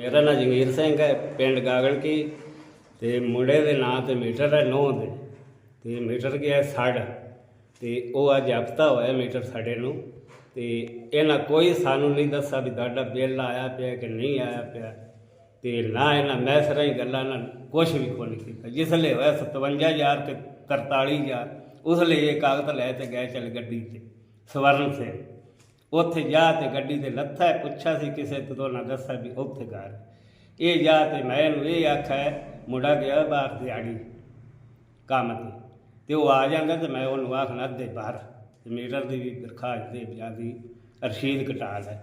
ਮੇਰਾ ਨਾਂ ਜਗੀਰ ਸਿੰਘ ਹੈ, ਪਿੰਡ ਗਾਗਲ ਕੀ ਤੇ ਮੁੰਡੇ ਦੇ ਨਾਂ ਤੇ ਮੀਟਰ ਹੈ, ਨੌ ਦੇ। ਤੇ ਮੀਟਰ ਗਿਆ ਸੜ ਤੇ ਉਹ ਅੱਜ ਹਫਤਾ ਹੋਇਆ ਮੀਟਰ ਸਾਡੇ ਨੂੰ ਤੇ ਇਹਨਾਂ ਕੋਈ ਸਾਨੂੰ ਨਹੀਂ ਦੱਸਿਆ ਵੀ ਤੁਹਾਡਾ ਬਿੱਲ ਆਇਆ ਪਿਆ ਕਿ ਨਹੀਂ ਆਇਆ ਪਿਆ। ਤੇ ਨਾ ਇਹਨਾਂ ਮੈਸ ਰਹੀ ਗੱਲਾਂ ਨਾਲ ਕੁਝ ਵੀ ਕੋਈ ਨਹੀਂ ਕੀਤਾ। ਜਿਸ ਲਈ ਹੋਇਆ 57000 ਤੇ 43000 ਉਸ ਲਈ ਇਹ ਕਾਗਜ਼ ਲੈ ਤੇ ਗਏ ਚਲ ਗੱਡੀ ਤੇ, ਸਵਰਨ ਸਿੰਘ। ਉੱਥੇ ਜਾ ਤੇ ਗੱਡੀ ਤੇ ਲੱਥਾ ਹੈ, ਪੁੱਛਿਆ ਸੀ ਕਿਸੇ ਤੋਂ ਨਾ ਦੱਸਿਆ ਵੀ ਉੱਥੇ ਘਰ ਇਹ ਜਾ ਤੇ ਮੈਂ ਇਹਨੂੰ ਇਹ ਆਖਿਆ ਮੁੰਡਾ ਗਿਆ ਬਾਹਰ ਦਿਹਾੜੀ ਕੰਮ ਤੇ। ਤੇ ਉਹ ਆ ਜਾਂਦਾ ਤੇ ਮੈਂ ਉਹਨੂੰ ਆਖਣਾ ਅੱਧੇ ਬਾਹਰ ਮੀਟਰ ਦੀ ਵੀ ਦਰਖਾਸਤ ਦੇ ਜਾਂਦੀ ਰਸ਼ੀਦ ਕਟਾ ਲੈ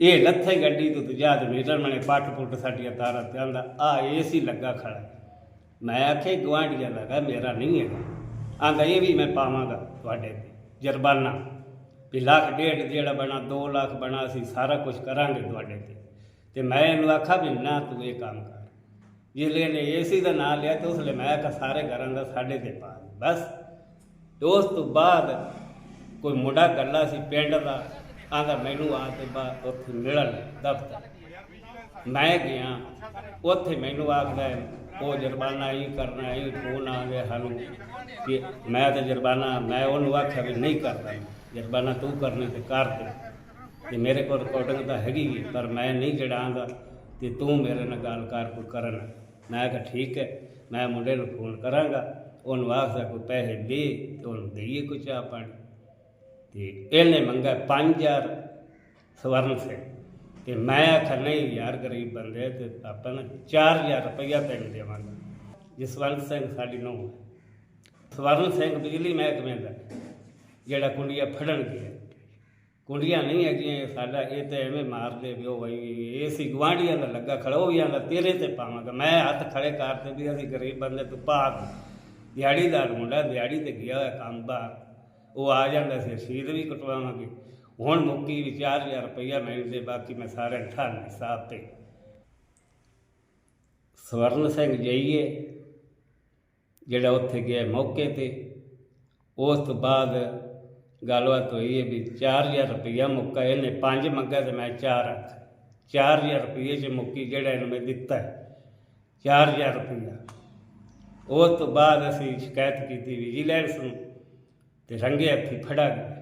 ਇਹ ਲੱਥੇ ਗੱਡੀ ਤੋਂ ਤੇ ਜਾ ਤੇ ਮੀਟਰ ਮਨੇ ਪੱਟ ਪੁੱਟ ਸਾਡੀਆਂ ਤਾਰਾਂ ਤੇ ਆਂਦਾ ਆ ਏਸੀ ਲੱਗਾ ਖੜਾ ਮੈਂ ਆਖੇ ਗਵਾਂਢੀਆਂ ਲਗਾ ਮੇਰਾ ਨਹੀਂ ਹੈਗਾ। ਆਂਦਾ ਇਹ ਵੀ ਮੈਂ ਪਾਵਾਂਗਾ ਤੁਹਾਡੇ ਤੇ ਜੁਰਮਾਨਾ। ਵੀ ਲੱਖ ਡੇਢ ਜਿਹੜਾ ਬਣਾ 2 ਲੱਖ ਬਣਾ, ਅਸੀਂ ਸਾਰਾ ਕੁਝ ਕਰਾਂਗੇ ਤੁਹਾਡੇ ਤੇ। ਤੇ ਮੈਂ ਇਹਨੂੰ ਆਖਾ ਵੀ ਨਾ ਤੂੰ ਇਹ ਕੰਮ ਕਰ। ਜਿਸਲੇ ਨੇ ਏਸੀ ਦਾ ਨਾਂ ਲਿਆ ਤੇ ਉਸਲੇ ਮੈਂ ਆਖਾ ਸਾਰੇ ਘਰਾਂ ਦਾ ਸਾਡੇ ਤੇ ਪਾ ਬਸ। ਉਸ ਤੋਂ ਬਾਅਦ ਕੋਈ ਮੁੰਡਾ ਗੱਲਾ ਸੀ ਪਿੰਡ ਦਾ ਆਂਦਾ ਮੈਨੂੰ ਆ ਤੇ ਬਾਅਦ ਉੱਥੇ ਮਿਲਣ ਦਫ਼ਤਰ। ਮੈਂ ਗਿਆ ਉੱਥੇ ਮੈਨੂੰ ਆਖਦਾ ਉਹ ਜੁਰਮਾਨਾ ਹੀ ਕਰਨਾ ਹੀ ਫੋਨ ਆ ਗਿਆ ਸਾਨੂੰ ਕਿ ਮੈਂ ਤਾਂ ਜੁਰਮਾਨਾ ਮੈਂ ਉਹਨੂੰ ਆਖਿਆ ਵੀ ਨਹੀਂ ਕਰਦਾ ਜੁਰਮਾਨਾ ਤੂੰ ਕਰਨੇ ਤੇ ਕਰ ਦੇ ਤੇ ਮੇਰੇ ਕੋਲ ਰਿਕਾਰਡਿੰਗ ਤਾਂ ਹੈਗੀ ਹੈ, ਪਰ ਮੈਂ ਨਹੀਂ ਜੜਾਂਗਾ ਤੇ ਤੂੰ ਮੇਰੇ ਨਾਲ ਗੱਲ ਕਰ ਕੋਈ ਕਰਨ। ਮੈਂ ਕਿਹਾ ਠੀਕ ਹੈ ਮੈਂ ਮੁੰਡੇ ਨੂੰ ਫੋਨ ਕਰਾਂਗਾ ਉਹਨੂੰ ਆਖਦਾ ਕੋਈ ਪੈਸੇ ਦੇ ਤੇ ਉਹਨੂੰ ਦੇਈਏ ਕੁਛ ਆਪਾਂ ਪਾਣੀ। ਤੇ ਇਹਨੇ ਮੰਗਾ 5000 ਸਵਰਨ ਸੇ ਤੇ ਮੈਂ ਆਖਿਆ ਨਹੀਂ ਯਾਰ ਗਰੀਬ ਬੰਦੇ ਤੇ ਆਪਾਂ ਨਾ 4000 ਰੁਪਇਆ ਤੈਨੂੰ ਦੇਵਾਂਗਾ। ਜਸਵੰਤ ਸਿੰਘ ਸਾਡੀ ਨੂੰ ਸਵਰਨ ਸਿੰਘ ਬਿਜਲੀ ਮਹਿਕਮੇ ਦਾ, ਜਿਹੜਾ ਕੁੰਡੀਆਂ ਫੜਨ ਗਿਆ। ਕੁੰਡੀਆਂ ਨਹੀਂ ਹੈਗੀਆਂ ਸਾਡਾ, ਇਹ ਤੇ ਐਵੇਂ ਮਾਰਦੇ ਵੀ ਉਹ ਬਈ ਇਹ ਸੀ ਗਵਾਂਢੀਆਂ ਦਾ ਲੱਗਾ ਖੜੋ ਵੀ ਆਂਦਾ, ਤੇਰੇ ਤੇ ਪਾਵਾਂਗਾ। ਮੈਂ ਹੱਥ ਖੜੇ ਕਰਤੇ ਵੀ ਅਸੀਂ ਗਰੀਬ ਬੰਦੇ, ਤੂੰ ਪਾ ਦੇ। ਦਿਹਾੜੀਦਾਰ ਮੁੰਡਾ ਦਿਹਾੜੀ ਤੇ ਗਿਆ ਹੋਇਆ ਕੰਮ ਬਾਹਰ। ਉਹ ਆ ਜਾਂਦਾ ਸੀ, ਰਸੀਦ ਵੀ ਕਟਵਾਵਾਂਗੇ। ਹੁਣ ਮੁੱਕੀ ਵੀ 4000 ਰੁਪਈਆ ਮਿਲਦੇ ਬਾਕੀ ਮੈਂ ਸਾਰੇ ਠਾਣ ਸਾਹਿਬ ਤੇ। ਸਵਰਨ ਸਿੰਘ ਜਈਏ, ਜਿਹੜਾ ਉੱਥੇ ਗਿਆ ਮੌਕੇ ਤੇ, ਉਸ ਤੋਂ ਬਾਅਦ ਗੱਲਬਾਤ ਹੋਈ ਹੈ ਵੀ 4000 ਰੁਪਈਆ ਮੁੱਕਾ, ਇਹਨੇ ਪੰਜ ਮੰਗਾ ਤੇ ਮੈਂ ਚਾਰ ਰੱਖ। 4000 ਰੁਪਈਏ ਚ ਮੁੱਕੀ ਜਿਹੜਾ ਇਹਨੂੰ ਮੈਂ ਦਿੱਤਾ ਹੈ। 4000 ਰੁਪਈਆ। ਉਸ ਤੋਂ ਬਾਅਦ ਅਸੀਂ ਸ਼ਿਕਾਇਤ ਕੀਤੀ ਵਿਜੀਲੈਂਸ ਨੂੰ ਤੇ ਰੰਗੇ ਹੱਥੀ ਫੜਾ ਗਏ